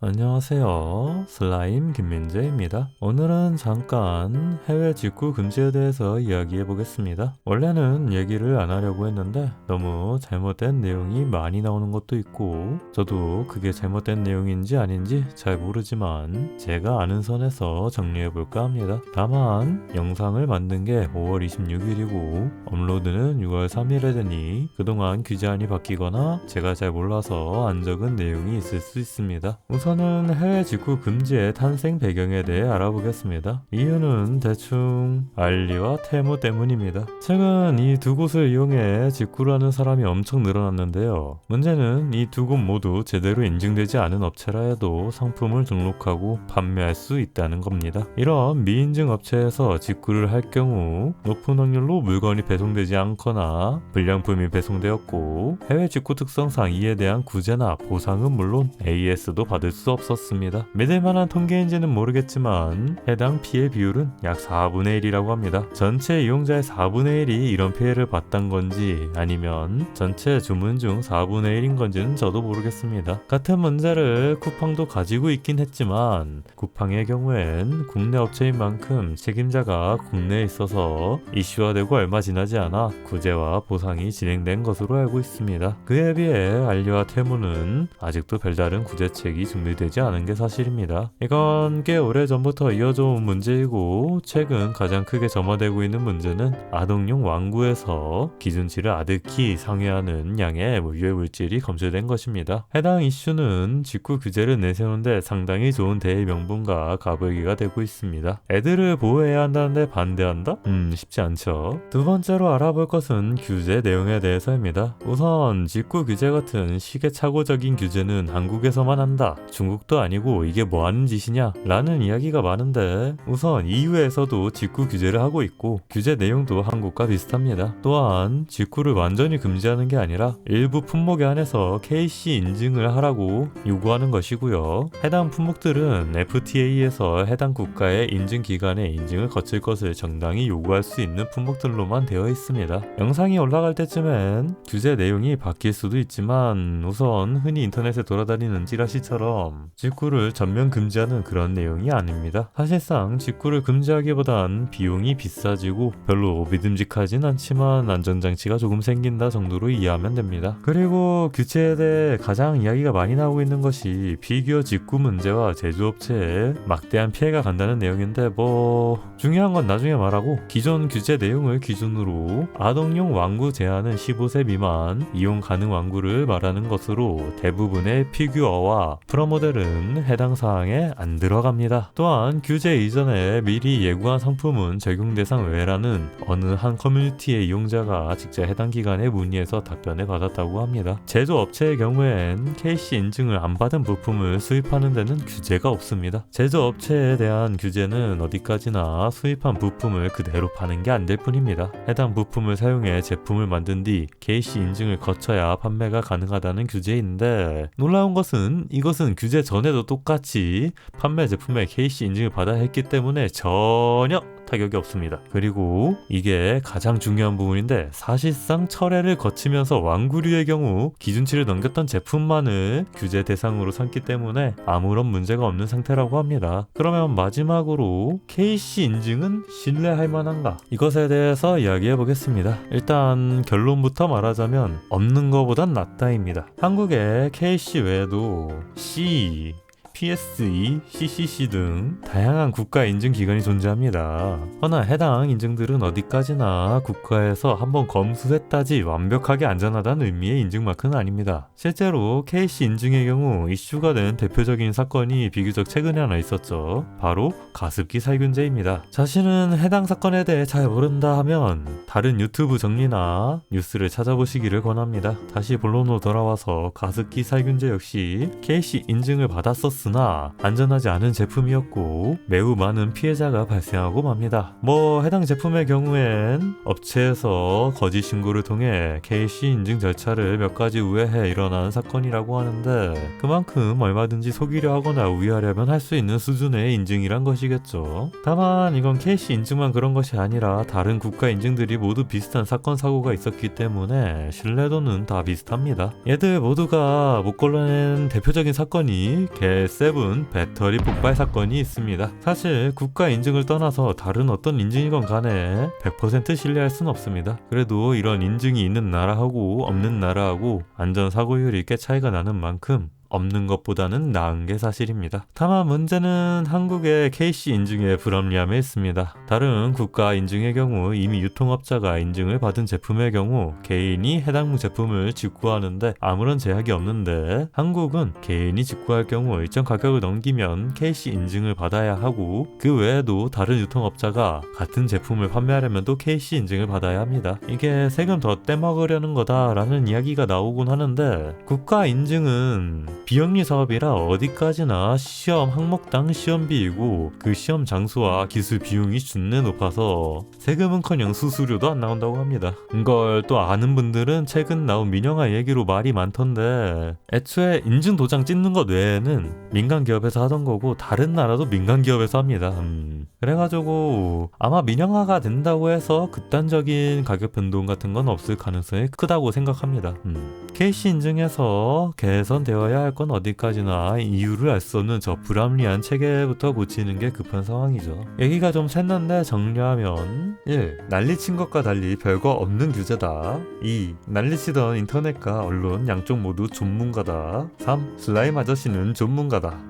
안녕하세요. 슬라임 김민재입니다. 오늘은 잠깐 해외 직구 금지에 대해서 이야기해 보겠습니다. 원래는 얘기를 안 하려고 했는데 너무 잘못된 내용이 많이 나오는 것도 있고 저도 그게 잘못된 내용인지 아닌지 잘 모르지만 제가 아는 선에서 정리해 볼까 합니다. 다만 영상을 만든 게 5월 26일이고 업로드는 6월 3일에 되니 그동안 규제안이 바뀌거나 제가 잘 몰라서 안 적은 내용이 있을 수 있습니다. 우선 은 해외 직구 금지의 탄생 배경에 대해 알아보겠습니다. 이유는 대충 알리와 테무 때문입니다. 최근 이 두 곳을 이용해 직구를 하는 사람이 엄청 늘어났는데요. 문제는 이 두 곳 모두 제대로 인증되지 않은 업체라 해도 상품을 등록하고 판매할 수 있다는 겁니다. 이런 미인증 업체에서 직구를 할 경우 높은 확률로 물건이 배송되지 않거나 불량품이 배송되었고 해외 직구 특성상 이에 대한 구제나 보상은 물론 AS도 받을 수 없었습니다. 믿을 만한 통계인지는 모르겠지만 해당 피해 비율은 약 4분의 1이라고 합니다. 전체 이용자의 4분의 1이 이런 피해를 봤던 건지 아니면 전체 주문 중 4분의 1인 건지는 저도 모르겠습니다. 같은 문제를 쿠팡도 가지고 있긴 했지만 쿠팡의 경우엔 국내 업체인 만큼 책임자가 국내에 있어서 이슈화되고 얼마 지나지 않아 구제와 보상이 진행된 것으로 알고 있습니다. 그에 비해 알리와 테무는 아직도 별다른 구제책이 준비 되지 않은 게 사실입니다. 이건 꽤 오래 전부터 이어져 온 문제이고 최근 가장 크게 점화되고 있는 문제는 아동용 완구에서 기준치를 아득히 상회하는 양의 뭐 유해 물질이 검출된 것입니다. 해당 이슈는 직구 규제를 내세우는데 상당히 좋은 대의 명분과 가불기가 되고 있습니다. 애들을 보호해야 한다는데 반대한다? 음 쉽지 않죠. 두 번째로 알아볼 것은 규제 내용에 대해서입니다. 우선 직구 규제 같은 시계착오적인 규제는 한국에서만 한다. 중국도 아니고 이게 뭐 하는 짓이냐? 라는 이야기가 많은데 우선 EU에서도 직구 규제를 하고 있고 규제 내용도 한국과 비슷합니다. 또한 직구를 완전히 금지하는 게 아니라 일부 품목에 한해서 KC 인증을 하라고 요구하는 것이고요. 해당 품목들은 FTA에서 해당 국가의 인증 기관의 인증을 거칠 것을 정당히 요구할 수 있는 품목들로만 되어 있습니다. 영상이 올라갈 때쯤엔 규제 내용이 바뀔 수도 있지만 우선 흔히 인터넷에 돌아다니는 찌라시처럼 직구를 전면 금지하는 그런 내용이 아닙니다. 사실상 직구를 금지하기보단 비용이 비싸지고 별로 믿음직하진 않지만 안전장치가 조금 생긴다 정도로 이해하면 됩니다. 그리고 규제에 대해 가장 이야기가 많이 나오고 있는 것이 피규어 직구 문제와 제조업체에 막대한 피해가 간다는 내용인데 뭐 중요한 건 나중에 말하고 기존 규제 내용을 기준으로 아동용 완구 제한은 15세 미만 이용 가능 완구를 말하는 것으로 대부분의 피규어와 프라모 델은 해당 사항에 안 들어갑니다. 또한 규제 이전에 미리 예고한 상품은 적용 대상 외라는 어느 한 커뮤니티의 이용자가 직접 해당 기관에 문의해서 답변을 받았다고 합니다. 제조업체의 경우엔 KC 인증을 안 받은 부품을 수입하는 데는 규제가 없습니다. 제조업체에 대한 규제는 어디까지나 수입한 부품을 그대로 파는 게 안 될 뿐입니다. 해당 부품을 사용해 제품을 만든 뒤 KC 인증을 거쳐야 판매가 가능하다는 규제인데 놀라운 것은 이것은 규제 전에도 똑같이 판매 제품에 KC 인증을 받아야 했기 때문에 전혀 타격이 없습니다. 그리고 이게 가장 중요한 부분인데 사실상 철회를 거치면서 완구류의 경우 기준치를 넘겼던 제품만을 규제 대상으로 삼기 때문에 아무런 문제가 없는 상태라고 합니다. 그러면 마지막으로 KC 인증은 신뢰할 만한가? 이것에 대해서 이야기해 보겠습니다. 일단 결론부터 말하자면 없는 것보단 낫다입니다. 한국에 KC 외에도 C, PSE, CCC 등 다양한 국가 인증 기관이 존재합니다. 허나 해당 인증들은 어디까지나 국가에서 한번 검수했다지 완벽하게 안전하다는 의미의 인증 마크는 아닙니다. 실제로 KC 인증의 경우 이슈가 된 대표적인 사건이 비교적 최근에 하나 있었죠. 바로 가습기 살균제입니다. 자신은 해당 사건에 대해 잘 모른다 하면 다른 유튜브 정리나 뉴스를 찾아보시기를 권합니다. 다시 본론으로 돌아와서 가습기 살균제 역시 KC 인증을 받았었으 나 안전하지 않은 제품이었고 매우 많은 피해자가 발생하고 맙니다. 뭐 해당 제품의 경우엔 업체에서 거짓 신고를 통해 KC 인증 절차를 몇 가지 우회해 일어난 사건이라고 하는데 그만큼 얼마든지 속이려 하거나 우회하려면 할 수 있는 수준의 인증이란 것이겠죠. 다만 이건 KC 인증만 그런 것이 아니라 다른 국가 인증들이 모두 비슷한 사건 사고가 있었기 때문에 신뢰도는 다 비슷합니다. 얘들 모두가 못 걸러낸 대표적인 사건이 게스 G7 배터리 폭발 사건이 있습니다. 사실 국가 인증을 떠나서 다른 어떤 인증이건 간에 100% 신뢰할 순 없습니다. 그래도 이런 인증이 있는 나라하고 없는 나라하고 안전 사고율이 꽤 차이가 나는 만큼 없는 것보다는 나은 게 사실입니다. 다만 문제는 한국의 KC 인증의 불합리함에 있습니다. 다른 국가 인증의 경우 이미 유통업자가 인증을 받은 제품의 경우 개인이 해당 제품을 직구하는데 아무런 제약이 없는데 한국은 개인이 직구할 경우 일정 가격을 넘기면 KC 인증을 받아야 하고 그 외에도 다른 유통업자가 같은 제품을 판매하려면 또 KC 인증을 받아야 합니다. 이게 세금 더 떼먹으려는 거다라는 이야기가 나오곤 하는데 국가 인증은 비영리 사업이라 어디까지나 시험 항목당 시험비이고 그 시험 장소와 기술 비용이 준내 높아서 세금은커녕 수수료도 안 나온다고 합니다. 이걸 또 아는 분들은 최근 나온 민영화 얘기로 말이 많던데 애초에 인증 도장 찍는 것 외에는 민간 기업에서 하던 거고 다른 나라도 민간 기업에서 합니다. 음. 그래가지고 아마 민영화가 된다고 해서 극단적인 가격 변동 같은 건 없을 가능성이 크다고 생각합니다. 음. KC 인증에서 개선되어야 할 건 어디까지나 이유를 알 수 없는 저 불합리한 체계부터 고치는 게 급한 상황이죠. 얘기가 좀 샜는데 정리하면 1. 난리친 것과 달리 별거 없는 규제다. 2. 난리치던 인터넷과 언론 양쪽 모두 전문가다. 3. 슬라임 아저씨는 전문가다.